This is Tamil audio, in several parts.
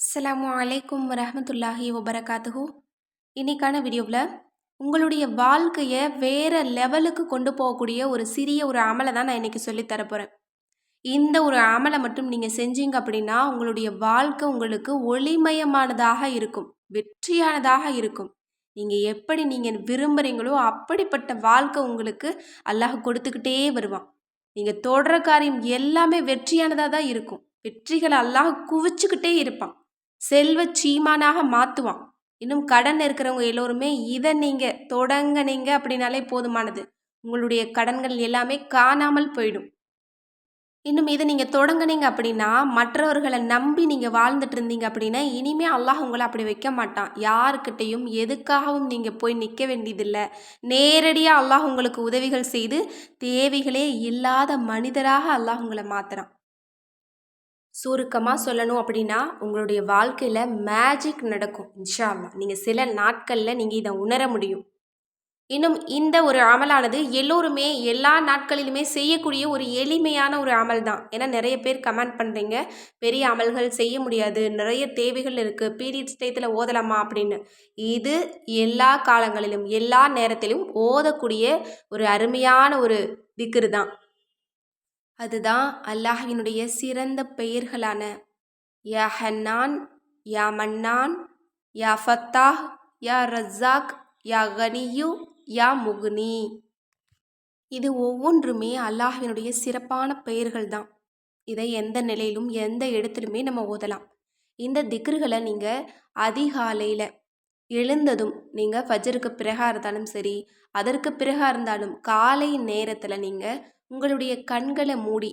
அஸ்லாம் அலைக்கும் வரஹ்மத்துல்லாஹி வபரகாத்துஹு இன்னைக்கான வீடியோவில் உங்களுடைய வாழ்க்கையை வேறு லெவலுக்கு கொண்டு போகக்கூடிய ஒரு சிறிய ஒரு அமலை தான் நான் இன்றைக்கி சொல்லித் தரப்போகிறேன் இந்த ஒரு அமலை மட்டும் நீங்கள் செஞ்சீங்க அப்படின்னா உங்களுடைய வாழ்க்கை உங்களுக்கு ஒளிமயமானதாக இருக்கும் வெற்றியானதாக இருக்கும். நீங்கள் எப்படி நீங்கள் விரும்புகிறீங்களோ அப்படிப்பட்ட வாழ்க்கை உங்களுக்கு அல்லாஹ் கொடுத்துக்கிட்டே வருவான். நீங்கள் தொடர காரியம் எல்லாமே வெற்றியானதாக தான் இருக்கும். வெற்றிகளை அல்லாஹ் குவிச்சுக்கிட்டே இருப்பான். செல்வ சீமானாக மாற்றுவான் இன்னும் கடன் இருக்கிறவங்க எல்லோருமே இதை நீங்கள் தொடங்கினீங்க அப்படின்னாலே போதுமானது. உங்களுடைய கடன்கள் எல்லாமே காணாமல் போயிடும். இன்னும் இதை நீங்கள் தொடங்குனீங்க அப்படின்னா மற்றவர்களை நம்பி நீங்கள் வாழ்ந்துட்டு இருந்தீங்க அப்படின்னா இனிமே அல்லாஹ் உங்களை அப்படி வைக்க மாட்டான். யாருக்கிட்டையும் எதுக்காகவும் நீங்கள் போய் நிற்க வேண்டியதில்லை. நேரடியாக அல்லாஹ் உங்களுக்கு உதவிகள் செய்து தேவைகளே இல்லாத மனிதராக அல்லாஹ் உங்களை மாற்றுறான் சுருக்கமாக சொல்லணும் அப்படின்னா உங்களுடைய வாழ்க்கையில் மேஜிக் நடக்கும் இன்ஷா நீங்கள் சில நாட்களில் நீங்கள் இதை உணர முடியும். இன்னும் இந்த ஒரு அமலானது எல்லோருமே எல்லா நாட்களிலுமே செய்யக்கூடிய ஒரு எளிமையான ஒரு அமல் தான். ஏன்னா நிறைய பேர் கமெண்ட் பண்ணுறீங்க பெரிய அமல்கள் செய்ய முடியாது நிறைய தேவைகள் இருக்குது பீரியட்ஸ் டயத்தில் ஓதலாமா அப்படின்னு. இது எல்லா காலங்களிலும் எல்லா நேரத்திலும் ஓதக்கூடிய ஒரு அருமையான ஒரு திக்ரு தான். அதுதான் அல்லாஹினுடைய சிறந்த பெயர்களான யா ஹன்னான் யா மன்னான் யா ஃபத்தாஹ் யா ரஸாக் யா கனியு யா முகுனி. இது ஒவ்வொன்றுமே அல்லாஹினுடைய சிறப்பான பெயர்கள் தான் இதை எந்த நிலையிலும் எந்த இடத்துலையுமே நம்ம ஓதலாம். இந்த திக்ருகளை நீங்கள் அதிகாலையில் எழுந்ததும் நீங்கள் ஃபஜருக்கு பிறகாக இருந்தாலும் சரி அதற்கு பிறகாக இருந்தாலும் காலை நேரத்தில் நீங்கள் உங்களுடைய கண்களை மூடி.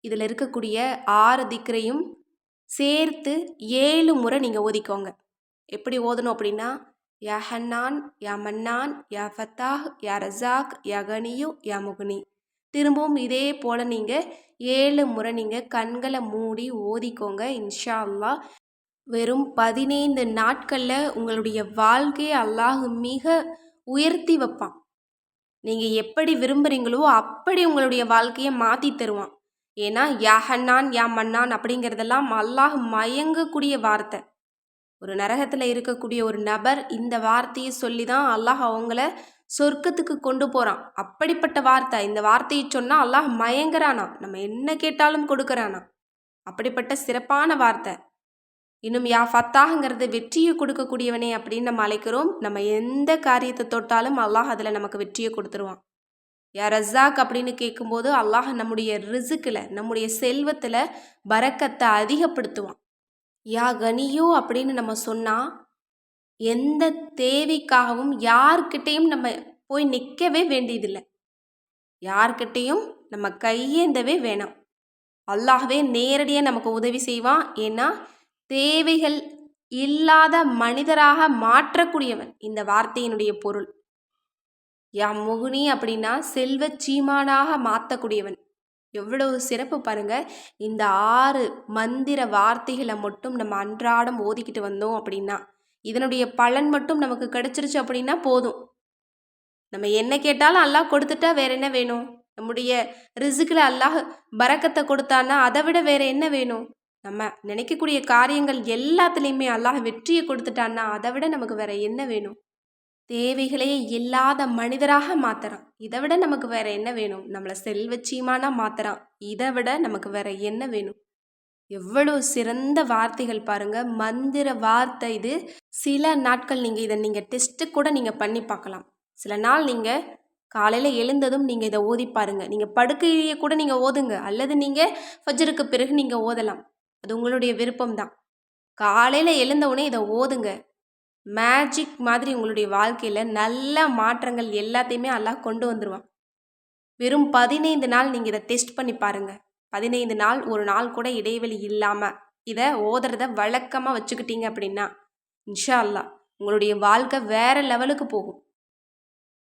இதில் இருக்கக்கூடிய ஆறு திக்கரையும் சேர்த்து ஏழு முறை நீங்கள் ஓதிக்கோங்க. எப்படி ஓதணும் அப்படின்னா யா ஹன்னான் யா மன்னான் யா ஃபத்தாஹ் யா ரசாக் யா கனியு யா முகுனி. திரும்பவும் இதே போல் நீங்கள் ஏழு முறை நீங்கள் கண்களை மூடி ஓதிக்கோங்க. இன்ஷா அல்லாஹ். வெறும் பதினைந்து நாட்களில் உங்களுடைய வாழ்க்கையை அல்லாஹ் மிக உயர்த்தி வைப்பான். நீங்கள் எப்படி விரும்புகிறீங்களோ அப்படி உங்களுடைய வாழ்க்கையை மாற்றி தருவான். ஏன்னா யா ஹன்னான் யா மன்னான் அப்படிங்கிறதெல்லாம் அல்லாஹ் மயங்கக்கூடிய வார்த்தை. ஒரு நரகத்தில் இருக்கக்கூடிய ஒரு நபர் இந்த வார்த்தையை சொல்லி தான் அல்லாஹ் அவங்கள சொர்க்கத்துக்கு கொண்டு போகிறான் அப்படிப்பட்ட வார்த்தை. இந்த வார்த்தையை சொன்னால் அல்லாஹ் மயங்குறானா நம்ம என்ன கேட்டாலும் கொடுக்குறானா அப்படிப்பட்ட சிறப்பான வார்த்தை. இன்னும் யா ஃபத்தாங்கிறது வெற்றியை கொடுக்கக்கூடியவனே அப்படின்னு நம்ம அழைக்கிறோம். நம்ம எந்த காரியத்தை தொட்டாலும் அல்லாஹ் அதில் நமக்கு வெற்றியை கொடுத்துருவான். யா ரஸாக் அப்படின்னு கேட்கும்போது அல்லாஹ் நம்முடைய ரிசுக்கில் நம்முடைய செல்வத்தில் பறக்கத்தை அதிகப்படுத்துவான். யா கனியோ அப்படின்னு நம்ம சொன்னால் எந்த தேவைக்காகவும் யார்கிட்டேயும் நம்ம போய் நிற்கவே வேண்டியதில்லை. யார்கிட்டேயும் நம்ம கையேந்தவே வேணாம். அல்லாஹ்வே நேரடியாக நமக்கு உதவி செய்வான். ஏன்னா தேவைகள் இல்லாத மனிதராக மாற்றக்கூடியவன். இந்த வார்த்தையினுடைய பொருள். யா முகுனி அப்படின்னா செல்வ சீமானாக மாற்றக்கூடியவன் எவ்வளவு சிறப்பு பாருங்க. இந்த ஆறு மந்திர வார்த்தைகளை மட்டும் நம்ம அன்றாடம் ஓதிக்கிட்டு வந்தோம் அப்படின்னா இதனுடைய பலன் மட்டும் நமக்கு கிடைச்சிருச்சு அப்படின்னா போதும். நம்ம என்ன கேட்டாலும் அல்லாஹ் கொடுத்துட்டா வேற என்ன வேணும்? நம்முடைய ரிசுக்கில் அல்லாஹ் பறக்கத்தை கொடுத்தான்னா அதை விட வேற என்ன வேணும்? நம்ம நினைக்கக்கூடிய காரியங்கள் எல்லாத்துலேயுமே அல்லாஹ் வெற்றியை கொடுத்துட்டான்னா அதை விட நமக்கு வேற என்ன வேணும்? தேவைகளே இல்லாத மனிதராக மாத்துறான். இதை விட நமக்கு வேற என்ன வேணும்? நம்மளை செல்வச்சியமானா மாத்துறான். இதை விட நமக்கு வேற என்ன வேணும்? எவ்வளோ சிறந்த வார்த்தைகள் பாருங்க. மந்திர வார்த்தை இது. சில நாட்கள் நீங்கள் இதை நீங்கள் டெஸ்ட்டு கூட நீங்கள் பண்ணி பார்க்கலாம். சில நாள் நீங்கள் காலையில் எழுந்ததும் நீங்கள் இதை ஓதி பாருங்கள் நீங்கள் படுக்கையே கூட நீங்கள் ஓதுங்க. அல்லது நீங்கள் ஃபஜருக்கு பிறகு நீங்கள் ஓதலாம். அது உங்களுடைய விருப்பம் தான் காலையில் எழுந்தவுடனே இதை ஓதுங்க. மேஜிக் மாதிரி உங்களுடைய வாழ்க்கையில் நல்ல மாற்றங்கள் எல்லாத்தையுமே அல்லாஹ் கொண்டு வந்துடுவான் வெறும் பதினைந்து நாள் நீங்கள் இதை டெஸ்ட் பண்ணி பாருங்கள் பதினைந்து நாள் ஒரு நாள் கூட இடைவெளி இல்லாமல் இதை ஓதுறத வழக்கமாக வச்சுக்கிட்டீங்க அப்படின்னா இன்ஷா அல்லாஹ் உங்களுடைய வாழ்க்கை வேறு லெவலுக்கு போகும்.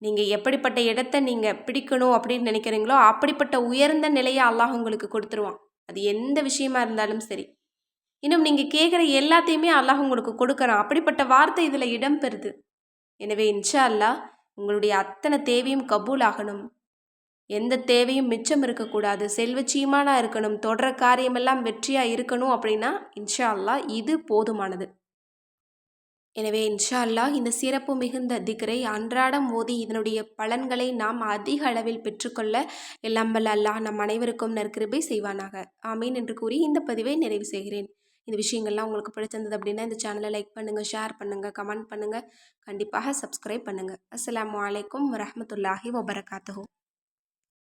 நீங்கள் எப்படிப்பட்ட இடத்த நீங்கள் பிடிக்கணும் அப்படின்னு நினைக்கிறீங்களோ அப்படிப்பட்ட உயர்ந்த நிலையை அல்லாஹ் உங்களுக்கு கொடுத்துருவான். அது எந்த விஷயமா இருந்தாலும் சரி. இன்னும் நீங்கள் கேட்குற எல்லாத்தையுமே அல்லாஹ் உங்களுக்கு கொடுக்குறான். அப்படிப்பட்ட வார்த்தை இதில் இடம்பெறுது. எனவே இன்ஷா அல்லாஹ் உங்களுடைய அத்தனை தேவையும் கபூல் ஆகணும் எந்த தேவையும் மிச்சம் இருக்கக்கூடாது. செல்வச்சியமானா இருக்கணும். தொடர காரியமெல்லாம் வெற்றியாக இருக்கணும் அப்படின்னா இன்ஷா அல்லாஹ் இது போதுமானது. எனவே இன்ஷா அல்லாஹ் இந்த சிறப்பு மிகுந்த திக்ரை அன்றாடம் ஓதி இதனுடைய பலன்களை நாம் அதிக அளவில் பெற்றுக்கொள்ள எல்லாம் வல்ல அல்லாஹ் நம் அனைவருக்கும் நற்கிருபை செய்வானாக. ஆமீன் என்று கூறி இந்த பதிவை நிறைவு செய்கிறேன். இந்த விஷயங்கள்லாம் உங்களுக்கு பிடிச்சிருந்தது அப்படின்னா இந்த சேனலை லைக் பண்ணுங்கள் ஷேர் பண்ணுங்கள் கமெண்ட் பண்ணுங்கள் கண்டிப்பாக சப்ஸ்கிரைப் பண்ணுங்கள் அஸ்ஸலாமு வலைக்கம் வரமத்துல்லாஹி வபரகாத்துஹு.